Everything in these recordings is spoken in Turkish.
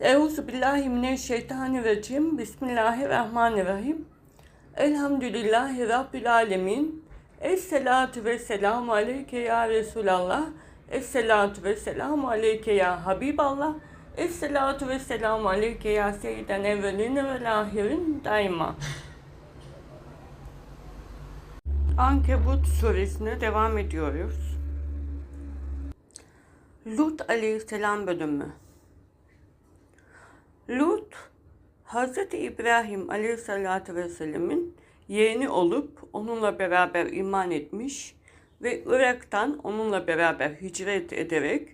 Euzu billahi mineşşeytanirracim. Bismillahirrahmanirrahim. Elhamdülillahi Rabbil alemin. Esselatu ve selamu aleyke ya Resulallah. Esselatu ve selamu aleyke ya Habiballah. Esselatu ve selamu aleyke ya Seyyiden evvelin ve ahirin daima. Ankebut suresine devam ediyoruz. Lut aleyhisselam bölümü. Lut, Hz. İbrahim aleyhissalatü vesselam'ın yeğeni olup onunla beraber iman etmiş ve Irak'tan onunla beraber hicret ederek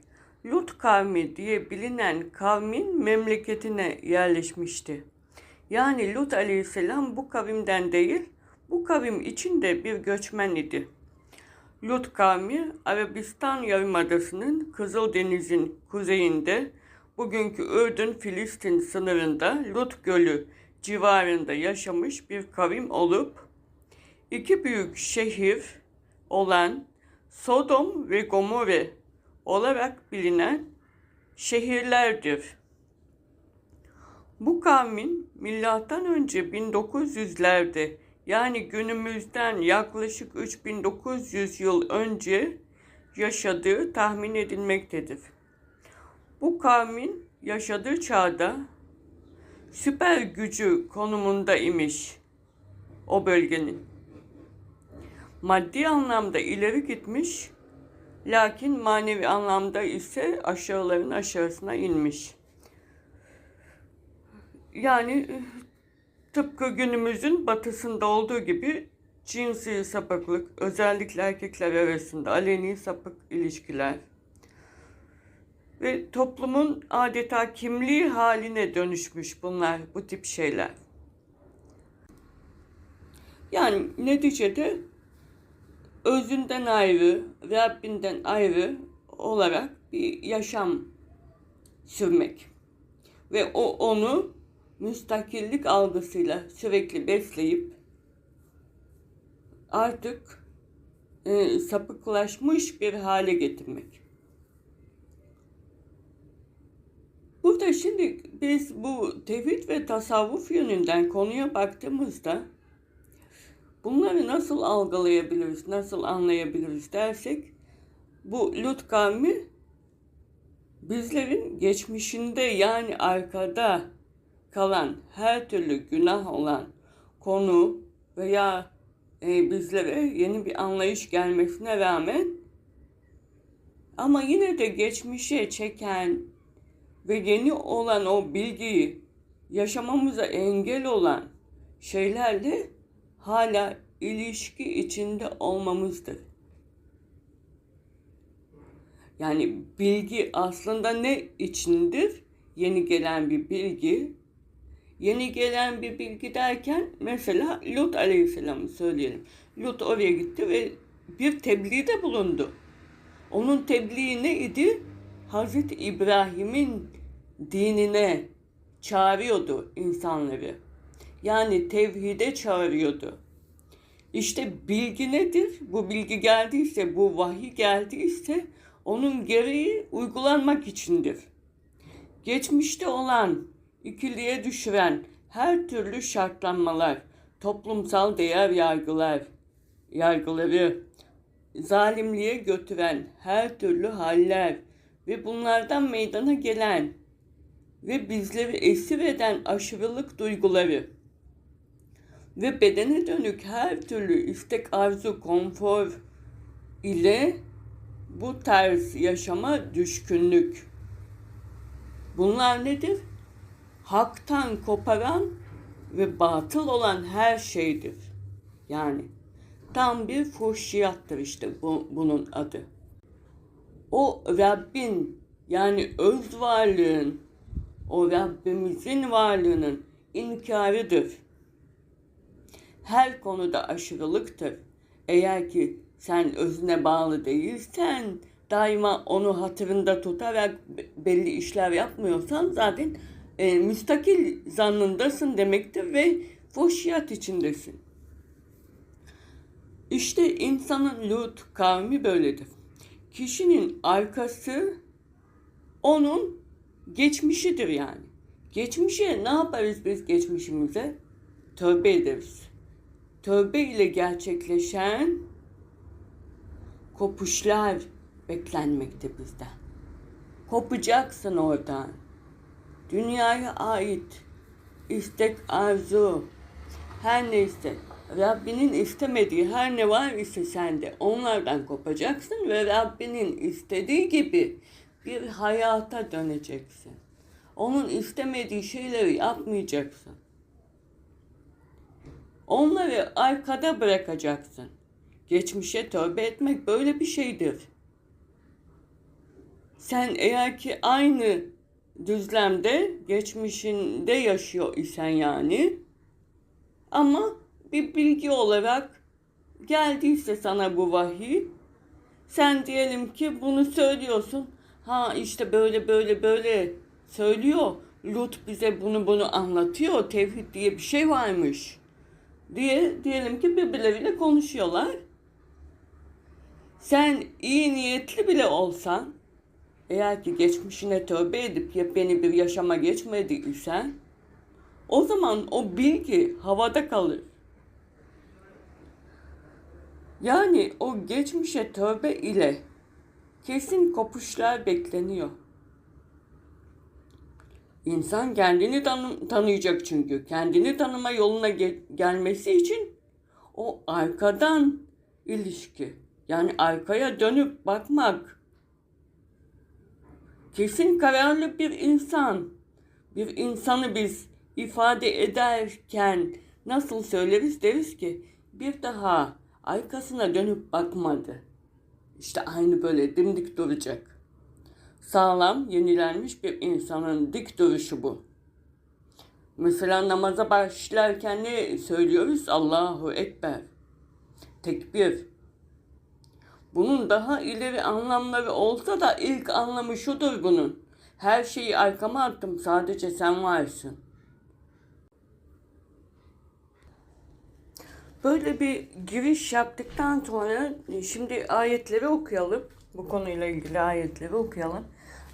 Lut kavmi diye bilinen kavmin memleketine yerleşmişti. Yani Lut aleyhisselam bu kavimden değil, bu kavim içinde bir göçmen idi. Lut kavmi Arabistan Yarımadası'nın Kızıldeniz'in kuzeyinde bugünkü Ürdün Filistin sınırında Lut Gölü civarında yaşamış bir kavim olup iki büyük şehir olan Sodom ve Gomorre olarak bilinen şehirlerdir. Bu kavmin milattan önce 1900'lerde yani günümüzden yaklaşık 3900 yıl önce yaşadığı tahmin edilmektedir. Bu kavmin yaşadığı çağda süper gücü konumunda imiş o bölgenin. Maddi anlamda ileri gitmiş, lakin manevi anlamda ise aşağıların aşağısına inmiş. Yani tıpkı günümüzün batısında olduğu gibi cinsi sapıklık, özellikle erkekler arasında aleni sapık ilişkiler, ve toplumun adeta kimliği haline dönüşmüş bunlar, bu tip şeyler. Yani neticede özünden ayrı, Rabbinden ayrı olarak bir yaşam sürmek. Ve o onu müstakillik algısıyla sürekli besleyip artık e, sapıklaşmış bir hale getirmek. Burada şimdi biz bu tevhid ve tasavvuf yönünden konuya baktığımızda bunları nasıl algılayabiliriz, nasıl anlayabiliriz dersek bu Lut kavmi bizlerin geçmişinde yani arkada kalan her türlü günah olan konu veya e, bizlere yeni bir anlayış gelmesine rağmen ama yine de geçmişe çeken ve yeni olan o bilgiyi yaşamamıza engel olan şeylerle hala ilişki içinde olmamızdır. Yani bilgi aslında ne içindir? Yeni gelen bir bilgi. Yeni gelen bir bilgi derken mesela Lut Aleyhisselam'ı söyleyelim. Lut oraya gitti ve bir tebliğde bulundu. Onun tebliği neydi? Hazreti İbrahim'in dinine çağırıyordu insanları. Yani tevhide çağırıyordu. İşte bilgi nedir? Bu bilgi geldiyse, bu vahiy geldiyse onun gereği uygulanmak içindir. Geçmişte olan, ikiliye düşüren her türlü şartlanmalar, toplumsal değer yargılar, yargıları, zalimliğe götüren her türlü haller ve bunlardan meydana gelen ve bizleri esir eden aşırılık duyguları ve bedene dönük her türlü istek, arzu, konfor ile bu tarz yaşama düşkünlük. Bunlar nedir? Haktan koparan ve batıl olan her şeydir. Yani tam bir fuhşiyattır işte bu, bunun adı. O Rabbin yani öz varlığın o Rabbimizin varlığının inkarıdır. Her konuda aşırılıktır. Eğer ki sen özüne bağlı değilsen, daima onu hatırında tutarak belli işler yapmıyorsan zaten e, müstakil zannındasın demektir ve fuhşiyat içindesin. İşte insanın Lut kavmi böyledir. Kişinin arkası onun geçmişidir yani. Geçmişe ne yaparız biz geçmişimize? Tövbe ederiz. Tövbe ile gerçekleşen kopuşlar beklenmekte bizden. Kopacaksın oradan. Dünyaya ait istek, arzu, her neyse Rabbinin istemediği her ne var ise sende onlardan kopacaksın ve Rabbinin istediği gibi bir hayata döneceksin. Onun istemediği şeyleri yapmayacaksın. Onları arkada bırakacaksın. Geçmişe tövbe etmek böyle bir şeydir. Sen eğer ki aynı düzlemde, geçmişinde yaşıyor isen yani ama bir bilgi olarak geldiyse sana bu vahiy, sen diyelim ki bunu söylüyorsun. Ha işte böyle böyle böyle söylüyor. Lut bize bunu bunu anlatıyor. Tevhid diye bir şey varmış. Diye diyelim ki birbirleriyle konuşuyorlar. Sen iyi niyetli bile olsan, eğer ki geçmişine tövbe edip yepyeni bir yaşama geçmediysen, o zaman o bilgi havada kalır. Yani o geçmişe tövbe ile kesin kopuşlar bekleniyor. İnsan kendini tanı- tanıyacak çünkü. Kendini tanıma yoluna ge- gelmesi için o arkadan ilişki. Yani arkaya dönüp bakmak. Kesin kararlı bir insan. Bir insanı biz ifade ederken nasıl söyleriz deriz ki bir daha arkasına dönüp bakmadı. İşte aynı böyle dimdik duracak. Sağlam, yenilenmiş bir insanın dik duruşu bu. Mesela namaza başlarken ne söylüyoruz? Allahu Ekber. Tekbir. Bunun daha ileri anlamları olsa da ilk anlamı şudur bunun. Her şeyi arkama attım sadece sen varsın. Böyle bir giriş yaptıktan sonra e, şimdi ayetleri okuyalım. Bu konuyla ilgili ayetleri okuyalım.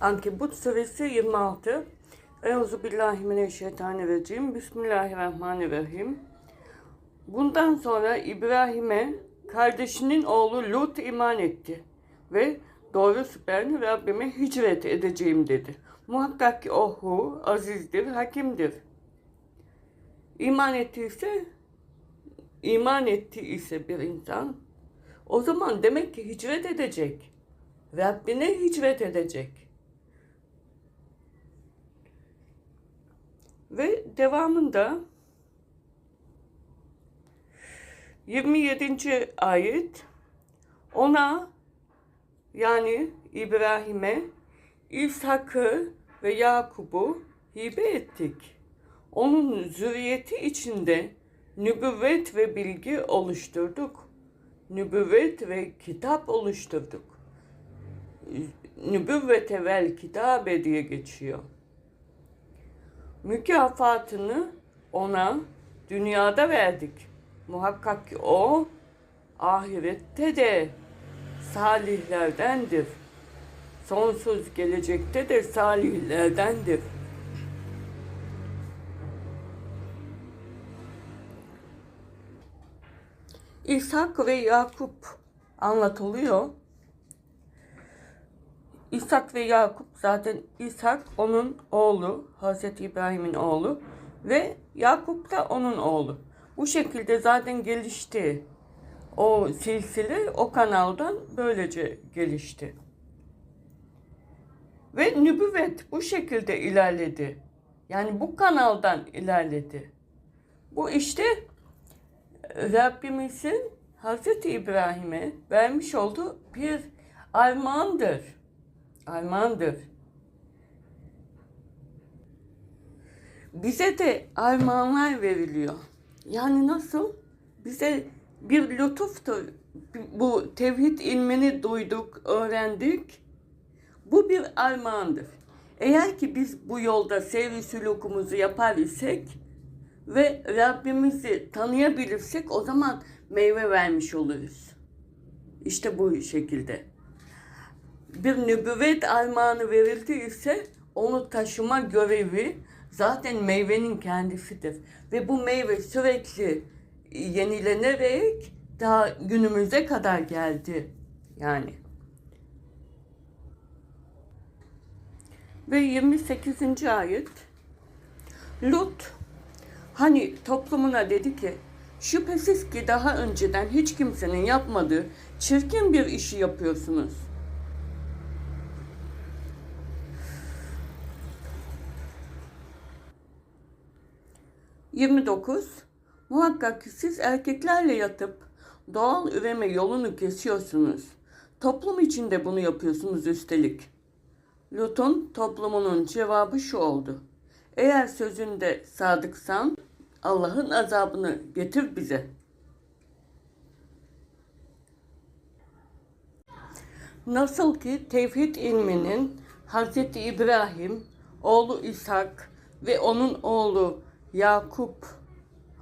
Ankebut suresi 26. Euzu billahi mineşşeytanirracim. Bismillahirrahmanirrahim. Bundan sonra İbrahim'e kardeşinin oğlu Lut iman etti ve doğrusu ben Rabbime hicret edeceğim dedi. Muhakkak ki o hu azizdir, hakimdir. İman ettiyse iman etti ise bir insan o zaman demek ki hicret edecek. Rabbine hicret edecek. Ve devamında 27. ayet ona yani İbrahim'e İshak'ı ve Yakub'u hibe ettik. Onun zürriyeti içinde nübüvvet ve bilgi oluşturduk. Nübüvvet ve kitap oluşturduk. Nübüvvete vel kitabe diye geçiyor. Mükafatını ona dünyada verdik. Muhakkak ki o ahirette de salihlerdendir. Sonsuz gelecekte de salihlerdendir. İshak ve Yakup anlatılıyor. İshak ve Yakup zaten İshak onun oğlu, Hazreti İbrahim'in oğlu ve Yakup da onun oğlu. Bu şekilde zaten gelişti. O silsile o kanaldan böylece gelişti. Ve nübüvvet bu şekilde ilerledi. Yani bu kanaldan ilerledi. Bu işte Rabbimizin Hazreti İbrahim'e vermiş olduğu bir armağandır. Armağandır. Bize de armağanlar veriliyor. Yani nasıl? Bize bir lütuftur. Bu tevhid ilmini duyduk, öğrendik. Bu bir armağandır. Eğer ki biz bu yolda sevri sülukumuzu yapar isek ve Rabbimizi tanıyabilirsek o zaman meyve vermiş oluruz. İşte bu şekilde. Bir nübüvvet armağanı verildiyse onu taşıma görevi zaten meyvenin kendisidir. Ve bu meyve sürekli yenilenerek daha günümüze kadar geldi. Yani. Ve 28. ayet Lut hani toplumuna dedi ki şüphesiz ki daha önceden hiç kimsenin yapmadığı çirkin bir işi yapıyorsunuz. Yirmi dokuz. Muhakkak ki siz erkeklerle yatıp doğal üreme yolunu kesiyorsunuz. Toplum içinde bunu yapıyorsunuz üstelik. Lut'un toplumunun cevabı şu oldu. Eğer sözünde sadıksan Allah'ın azabını getir bize. Nasıl ki tevhid ilminin Hz. İbrahim, oğlu İshak ve onun oğlu Yakup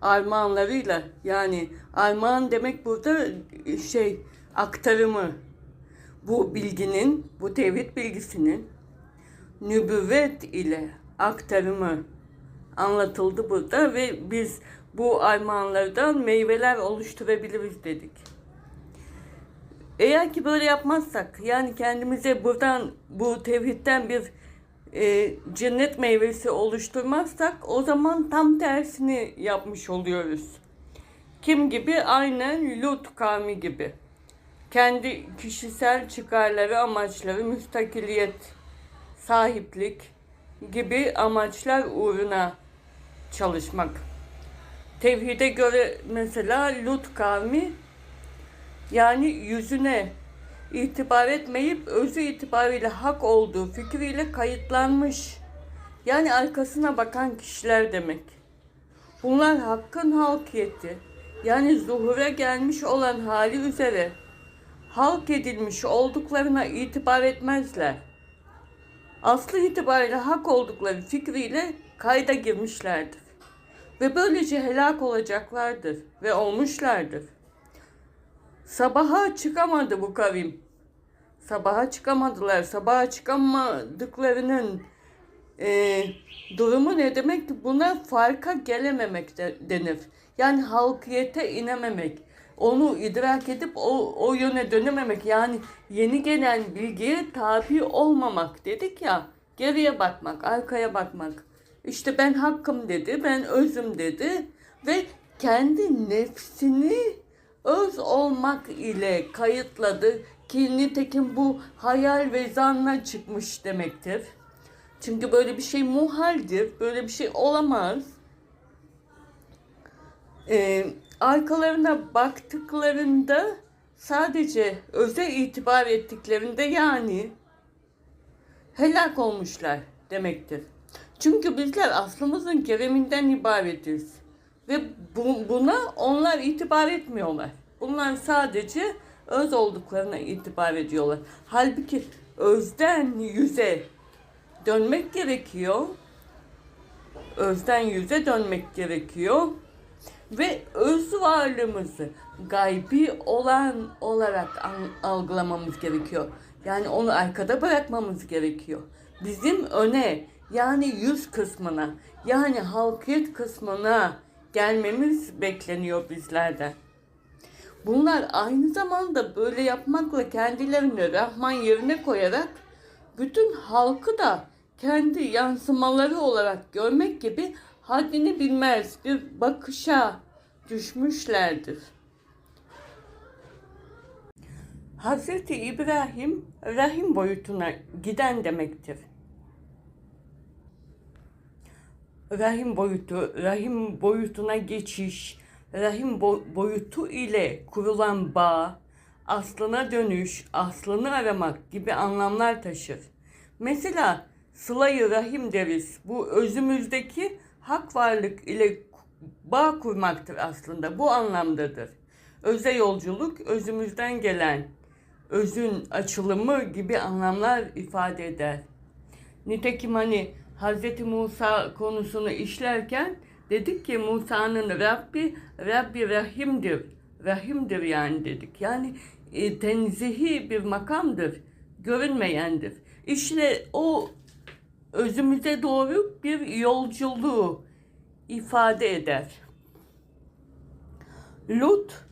armağanlarıyla yani armağan demek burada şey aktarımı bu bilginin, bu tevhid bilgisinin nübüvvet ile aktarımı anlatıldı burada ve biz bu armağanlardan meyveler oluşturabiliriz dedik. Eğer ki böyle yapmazsak yani kendimize buradan bu tevhidden bir e, cennet meyvesi oluşturmazsak o zaman tam tersini yapmış oluyoruz. Kim gibi? Aynen Lut kavmi gibi. Kendi kişisel çıkarları, amaçları, müstakiliyet, sahiplik gibi amaçlar uğruna çalışmak. Tevhide göre mesela Lut kavmi yani yüzüne itibar etmeyip özü itibariyle hak olduğu fikriyle kayıtlanmış. Yani arkasına bakan kişiler demek. Bunlar hakkın halkiyeti yani zuhura gelmiş olan hali üzere halk edilmiş olduklarına itibar etmezler. Aslı itibariyle hak oldukları fikriyle kayda girmişlerdir. Ve böylece helak olacaklardır ve olmuşlardır. Sabaha çıkamadı bu kavim. Sabaha çıkamadılar. Sabaha çıkamadıklarının e, durumu ne demek? Buna farka gelememek de, denir. Yani halkiyete inememek. Onu idrak edip o, o yöne dönememek. Yani yeni gelen bilgiye tabi olmamak dedik ya. Geriye bakmak, arkaya bakmak. İşte ben hakkım dedi, ben özüm dedi ve kendi nefsini öz olmak ile kayıtladı ki nitekim bu hayal ve zanna çıkmış demektir. Çünkü böyle bir şey muhaldir, böyle bir şey olamaz. Ee, arkalarına baktıklarında sadece öze itibar ettiklerinde yani helak olmuşlar demektir. Çünkü bizler aslımızın kereminden ibaretiz. Ve bu, buna onlar itibar etmiyorlar. Bunlar sadece öz olduklarına itibar ediyorlar. Halbuki özden yüze dönmek gerekiyor. Özden yüze dönmek gerekiyor. Ve öz varlığımızı gaybi olan olarak algılamamız gerekiyor. Yani onu arkada bırakmamız gerekiyor. Bizim öne yani yüz kısmına yani halkiyet kısmına gelmemiz bekleniyor bizlerden. Bunlar aynı zamanda böyle yapmakla kendilerini Rahman yerine koyarak bütün halkı da kendi yansımaları olarak görmek gibi haddini bilmez bir bakışa düşmüşlerdir. Hz. İbrahim rahim boyutuna giden demektir. Rahim boyutu, rahim boyutuna geçiş, rahim boyutu ile kurulan bağ, aslına dönüş, aslını aramak gibi anlamlar taşır. Mesela sılayı rahim deriz. Bu özümüzdeki hak varlık ile bağ kurmaktır aslında. Bu anlamdadır. Öze yolculuk özümüzden gelen özün açılımı gibi anlamlar ifade eder. Nitekim hani Hz. Musa konusunu işlerken dedik ki Musa'nın Rabbi, Rabbi Rahim'dir. Rahim'dir yani dedik. Yani e, tenzihi bir makamdır. Görünmeyendir. İşte o özümüze doğru bir yolculuğu ifade eder. Lut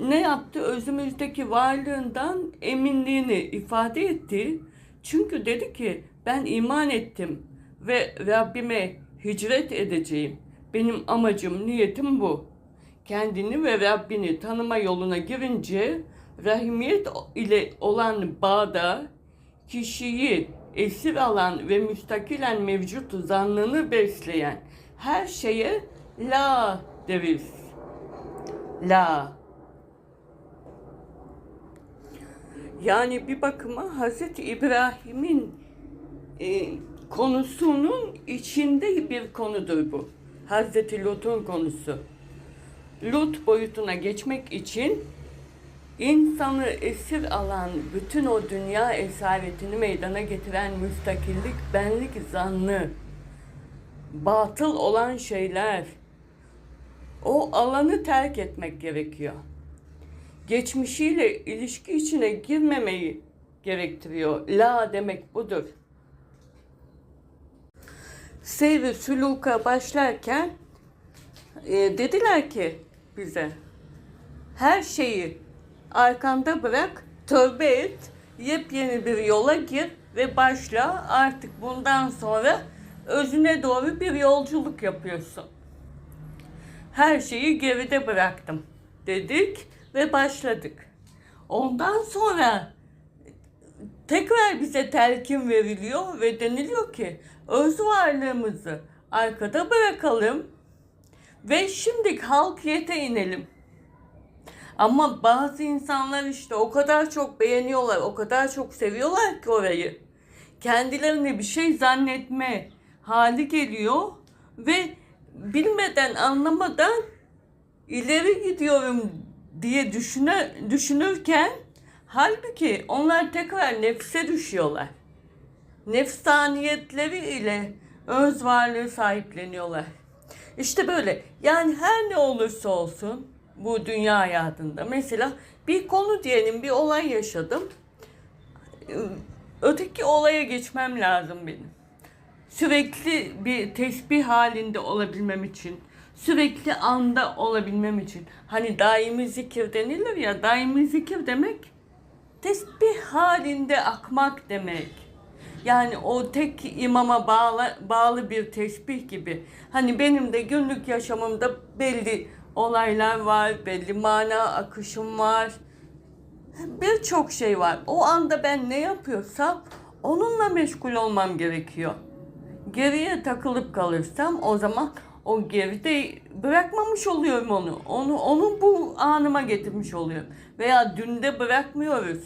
ne yaptı? Özümüzdeki varlığından eminliğini ifade etti. Çünkü dedi ki ben iman ettim ve Rabbime hicret edeceğim. Benim amacım, niyetim bu. Kendini ve Rabbini tanıma yoluna girince rahimiyet ile olan bağda kişiyi esir alan ve müstakilen mevcut zannını besleyen her şeye la deriz. La. Yani bir bakıma Hazreti İbrahim'in e, konusunun içinde bir konudur bu. Hazreti Lut'un konusu. Lut boyutuna geçmek için insanı esir alan bütün o dünya esaretini meydana getiren müstakillik, benlik zannı, batıl olan şeyler, o alanı terk etmek gerekiyor. Geçmişiyle ilişki içine girmemeyi gerektiriyor. La demek budur. Seyri süluka başlarken e, dediler ki bize her şeyi arkanda bırak, tövbe et, yepyeni bir yola gir ve başla artık bundan sonra özüne doğru bir yolculuk yapıyorsun. Her şeyi geride bıraktım dedik ve başladık. Ondan sonra tekrar bize telkin veriliyor ve deniliyor ki öz varlığımızı arkada bırakalım ve şimdi halkiyete inelim. Ama bazı insanlar işte o kadar çok beğeniyorlar, o kadar çok seviyorlar ki orayı. Kendilerini bir şey zannetme hali geliyor ve bilmeden anlamadan ileri gidiyorum diye düşünür, düşünürken halbuki onlar tekrar nefse düşüyorlar. Nefsaniyetleri ile öz varlığı sahipleniyorlar. İşte böyle. Yani her ne olursa olsun bu dünya hayatında. Mesela bir konu diyelim bir olay yaşadım. Öteki olaya geçmem lazım benim. Sürekli bir tesbih halinde olabilmem için, sürekli anda olabilmem için. Hani daimi zikir denilir ya, daimi zikir demek tesbih halinde akmak demek. Yani o tek imama bağlı, bağlı bir tesbih gibi. Hani benim de günlük yaşamımda belli olaylar var, belli mana akışım var. Birçok şey var. O anda ben ne yapıyorsam onunla meşgul olmam gerekiyor. Geriye takılıp kalırsam o zaman o geride bırakmamış oluyorum onu. Onu onu bu anıma getirmiş oluyorum. Veya dünde bırakmıyoruz.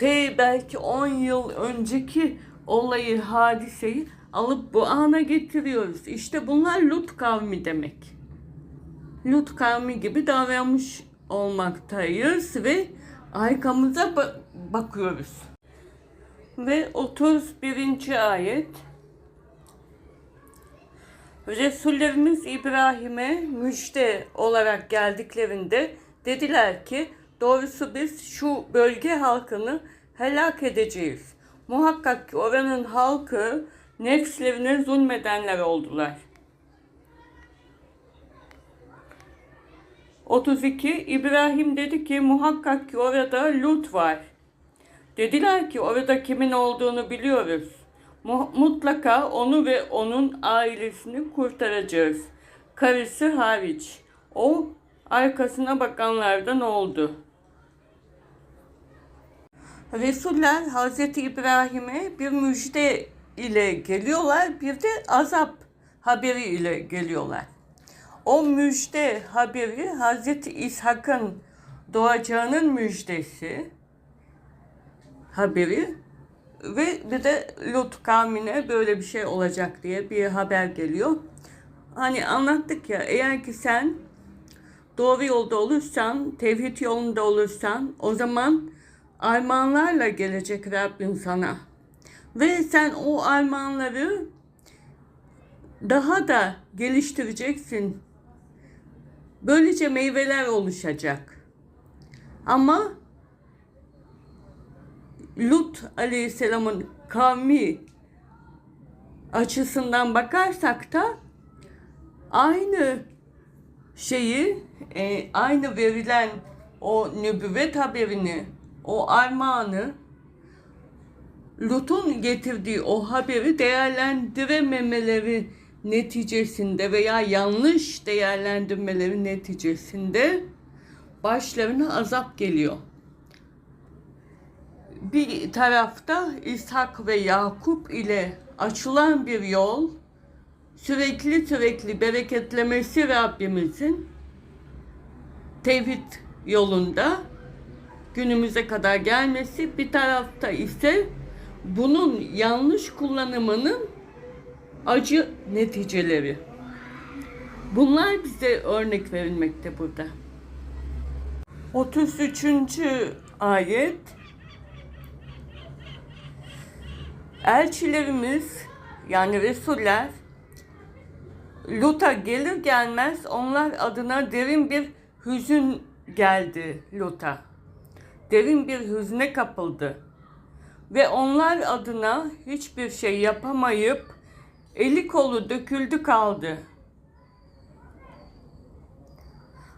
De belki 10 yıl önceki olayı, hadiseyi alıp bu ana getiriyoruz. İşte bunlar Lut kavmi demek. Lut kavmi gibi davranmış olmaktayız ve arkamıza ba- bakıyoruz. Ve 31. ayet Resullerimiz İbrahim'e müjde olarak geldiklerinde dediler ki doğrusu biz şu bölge halkını helak edeceğiz. Muhakkak ki oranın halkı nefslerine zulmedenler oldular. 32 İbrahim dedi ki muhakkak ki orada Lut var. Dediler ki orada kimin olduğunu biliyoruz. Mutlaka onu ve onun ailesini kurtaracağız. Karısı hariç. O arkasına bakanlardan oldu. Resuller Hazreti İbrahim'e bir müjde ile geliyorlar, bir de azap haberi ile geliyorlar. O müjde haberi Hazreti İshak'ın doğacağının müjdesi haberi ve bir de Lut kavmine böyle bir şey olacak diye bir haber geliyor. Hani anlattık ya eğer ki sen doğru yolda olursan, tevhid yolunda olursan o zaman armağanlarla gelecek Rabbin sana. Ve sen o armağanları daha da geliştireceksin. Böylece meyveler oluşacak. Ama Lut Aleyhisselam'ın kavmi açısından bakarsak da aynı şeyi e, aynı verilen o nübüvvet haberini, o armağanı Lut'un getirdiği o haberi değerlendirememeleri neticesinde veya yanlış değerlendirmeleri neticesinde başlarına azap geliyor. Bir tarafta İshak ve Yakup ile açılan bir yol, sürekli sürekli bereketlemesi Rabbimizin tevhid yolunda günümüze kadar gelmesi, bir tarafta ise bunun yanlış kullanımının acı neticeleri. Bunlar bize örnek verilmekte burada. 33. ayet Elçilerimiz yani Resuller Lut'a gelir gelmez onlar adına derin bir hüzün geldi Lut'a. Derin bir hüzne kapıldı. Ve onlar adına hiçbir şey yapamayıp eli kolu döküldü kaldı.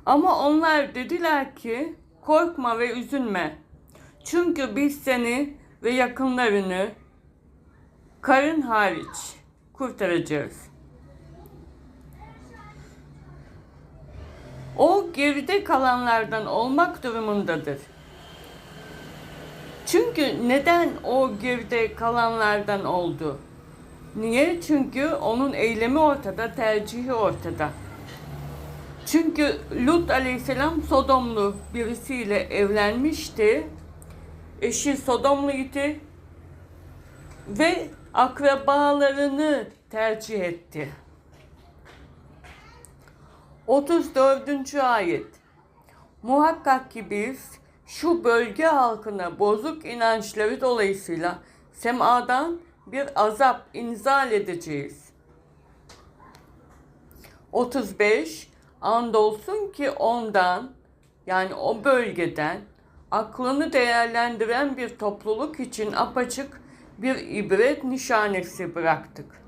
Ama onlar dediler ki korkma ve üzülme. Çünkü biz seni ve yakınlarını karın hariç kurtaracağız. O geride kalanlardan olmak durumundadır. Çünkü neden o geride kalanlardan oldu? Niye? Çünkü onun eylemi ortada, tercihi ortada. Çünkü Lut aleyhisselam Sodomlu birisiyle evlenmişti. Eşi Sodomluydu ve akrabalarını tercih etti. 34. ayet Muhakkak ki biz şu bölge halkına bozuk inançları dolayısıyla semadan bir azap inzal edeceğiz. 35 Andolsun ki ondan yani o bölgeden aklını değerlendiren bir topluluk için apaçık bir ibret nişanesi bıraktık.